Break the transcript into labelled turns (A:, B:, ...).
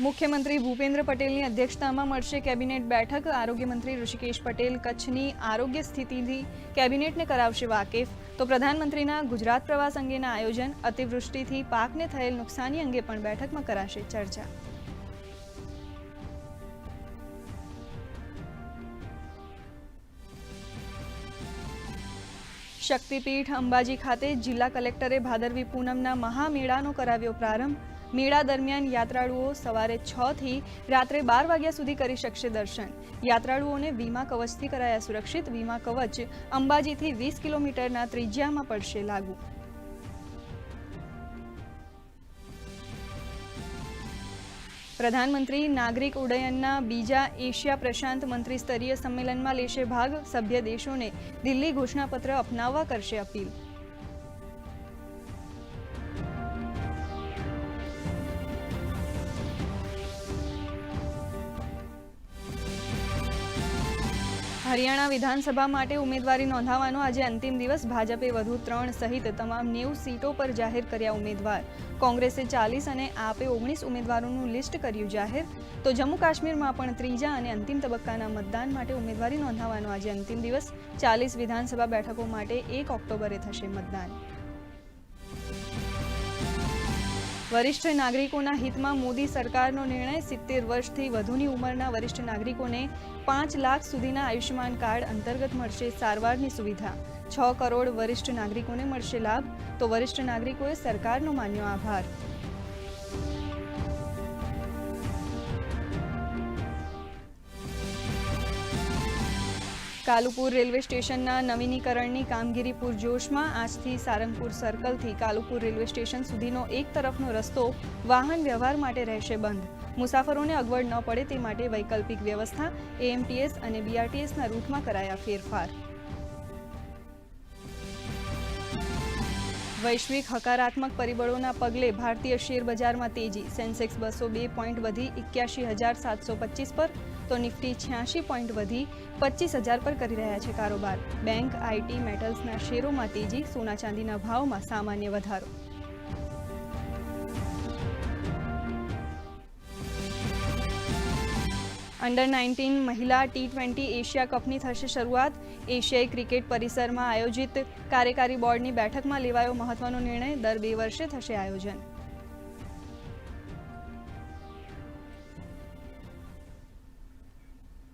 A: મુખ્યમંત્રી ભૂપેન્દ્ર પટેલની અધ્યક્ષતામાં મળશે કેબિનેટ બેઠક. આરોગ્યમંત્રી ઋષિકેશ પટેલ કચ્છની આરોગ્ય સ્થિતિથી કેબિનેટને કરાવશે વાકેફ. તો પ્રધાનમંત્રીના ગુજરાત પ્રવાસ અંગેના આયોજન, અતિવૃષ્ટિથી પાકને થયેલ નુકસાની અંગે પણ બેઠકમાં કરાશે ચર્ચા. શક્તિપીઠ અંબાજી ખાતે જિલ્લા કલેક્ટરે ભાદરવી પૂનમના મહામેળાનો કરાવ્યો પ્રારંભ. મેળા દરમિયાન યાત્રાળુઓ સવારે છ થી રાત્રે બાર વાગ્યા સુધી કરી શકશે દર્શન. યાત્રાળુઓને વીમા કવચથી કરાયા સુરક્ષિત વીમા કવચ અંબાજીથી વીસ કિલોમીટરના ત્રિજ્યામાં પડશે લાગુ. પ્રધાનમંત્રી નાગરિક ઉડ્ડયનના બીજા એશિયા પ્રશાંત મંત્રી સ્તરીય સંમેલનમાં લેશે ભાગ. સભ્ય દેશોને દિલ્હી ઘોષણાપત્ર અપનાવવા કરશે અપીલ. હરિયાણા વિધાનસભા માટે ઉમેદવારી નોંધાવવાનો આજે અંતિમ દિવસ. ભાજપે વધુ ત્રણ સહિત તમામ નેવું સીટો પર જાહેર કર્યા ઉમેદવાર. કોંગ્રેસે ચાલીસ અને આપે ઓગણીસ ઉમેદવારોનું લિસ્ટ કર્યું જાહેર. તો જમ્મુ કાશ્મીરમાં પણ ત્રીજા અને અંતિમ તબક્કાના મતદાન માટે ઉમેદવારી નોંધાવવાનો આજે અંતિમ દિવસ. ચાલીસ વિધાનસભા બેઠકો માટે એક ઓક્ટોબરે થશે મતદાન. વરિષ્ઠ નાગરિકોના હિતમાં મોદી સરકારનો નિર્ણય સિત્તેર વર્ષથી વધુની ઉંમરના વરિષ્ઠ નાગરિકોને પાંચ લાખ સુધીના આયુષ્યમાન કાર્ડ અંતર્ગત મળશે સારવારની સુવિધા. છ કરોડ વરિષ્ઠ નાગરિકોને મળશે લાભ. તો વરિષ્ઠ નાગરિકોએ સરકારનો માન્યો આભાર. કાલુપુર રેલવે સ્ટેશનના નવીનીકરણની કામગીરી પૂરજોશમાં આજથી સારંગપુર સર્કલથી કાલુપુર રેલવે સ્ટેશન સુધીનો એક તરફનો રસ્તો વાહન વ્યવહાર માટે રહેશે બંધ. મુસાફરોને અગવડ ન પડે તે માટે વૈકલ્પિક વ્યવસ્થા, એએમટીએસ અને બીઆરટીએસના રૂટમાં કરાયા ફેરફાર. વૈશ્વિક હકારાત્મક પરિબળોના પગલે ભારતીય શેર બજારમાં તેજી. સેન્સેક્સ બસો બે પોઈન્ટ વધી એક્યાસી હજાર સાતસો પચીસ પર, તો નિફ્ટી છ્યાસી પોઈન્ટ વધી પચીસ હજાર પર કરી રહ્યા છે કારોબાર. બેંક, આઈટી, મેટલ્સના શેરોમાં તેજી, સોના ચાંદીના ભાવમાં સામાન્ય વધારો. અંડર નાઇન્ટીન મહિલા ટી ટ્વેન્ટી એશિયા કપની થશે શરૂઆત. એશિયાઈ ક્રિકેટ પરિસરમાં આયોજિત કાર્યકારી બોર્ડની બેઠકમાં લેવાયો મહત્વનો નિર્ણય. દર બે વર્ષે થશે આયોજન.